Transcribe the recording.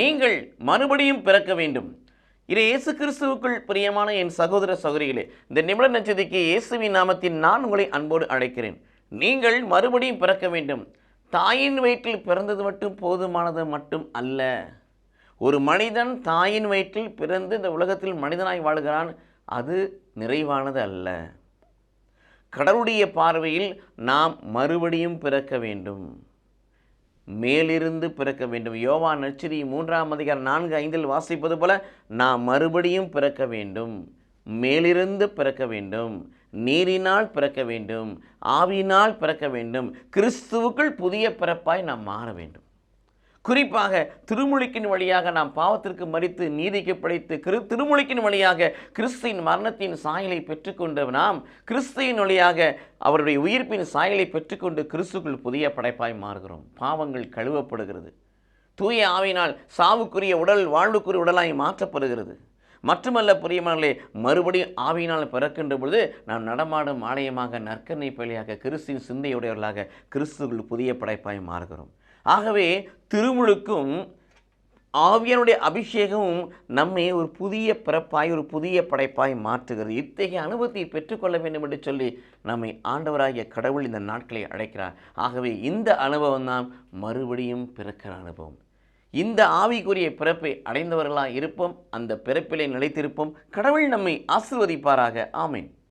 நீங்கள் மறுபடியும் பிறக்க வேண்டும். இது இயேசு கிறிஸ்துவுக்குள் பிரியமான என் சகோதர சகோதரிகளே இந்த நிமிட நச்சதிக்கு இயேசுவின் நாமத்தில் நான் உங்களை அன்போடு அழைக்கிறேன். நீங்கள் மறுபடியும் பிறக்க வேண்டும். தாயின் வயிற்றில் பிறந்தது மட்டும் போதுமானது மட்டும் அல்ல. ஒரு மனிதன் தாயின் வயிற்றில் பிறந்து இந்த உலகத்தில் மனிதனாய் வாழ்கிறான் அது நிறைவானது அல்ல. கடவுளுடைய பார்வையில் நாம் மறுபடியும் பிறக்க வேண்டும். மேலிருந்து பிறக்க வேண்டும். யோவா நச்சிரி மூன்றாம் அதிகாரம் நான்கு ஐந்தில் வாசிப்பது போல நாம் மறுபடியும் பிறக்க வேண்டும். மேலிருந்து பிறக்க வேண்டும். நீரினால் பிறக்க வேண்டும். ஆவியினால் பிறக்க வேண்டும். கிறிஸ்துவுக்குள் புதிய பிறப்பாய் நாம் மாற வேண்டும். குறிப்பாக திருமுழுக்கின் வழியாக நாம் பாவத்திற்கு மறித்து நீதிக்கு படைத்து கிரு திருமுழுக்கின் வழியாக கிறிஸ்துவின் மரணத்தின் சாயலை பெற்றுக்கொண்ட நாம் கிறிஸ்துவின் வழியாக அவருடைய உயிர்ப்பின் சாயலை பெற்றுக்கொண்டு கிறிஸ்துக்குள் புதிய படைப்பாய் மாறுகிறோம். பாவங்கள் கழுவப்படுகிறது. தூய ஆவினால் சாவுக்குரிய உடல் வாழ்வுக்குரிய உடலாய் மாற்றப்படுகிறது. மட்டுமல்ல பிரியமானே மறுபடியும் ஆவியினால் பிறக்கின்ற பொழுது நாம் நடமாடும் ஆலயமாக நற்கனை பள்ளியாக கிறிஸ்துவின் சிந்தையுடையவர்களாக கிறிஸ்துக்குள் புதிய படைப்பாய் மாறுகிறோம். ஆகவே திருமுழுக்கும் ஆவியனுடைய அபிஷேகமும் நம்மை ஒரு புதிய பிறப்பாய் ஒரு புதிய படைப்பாய் மாற்றுகிறது. இத்தகைய அனுபவத்தை பெற்றுக்கொள்ள வேண்டும் என்று சொல்லி நம்மை ஆண்டவராகிய கடவுள் இந்த நாட்களை அழைக்கிறார். ஆகவே இந்த அனுபவம் தான் மறுபடியும் பிறக்கிற அனுபவம். இந்த ஆவிக்குரிய பிறப்பை அடைந்தவர்களாக இருப்போம். அந்த பிறப்பிலே நிலைத்திருப்போம். கடவுள் நம்மை ஆசிர்வதிப்பாராக. ஆமேன்.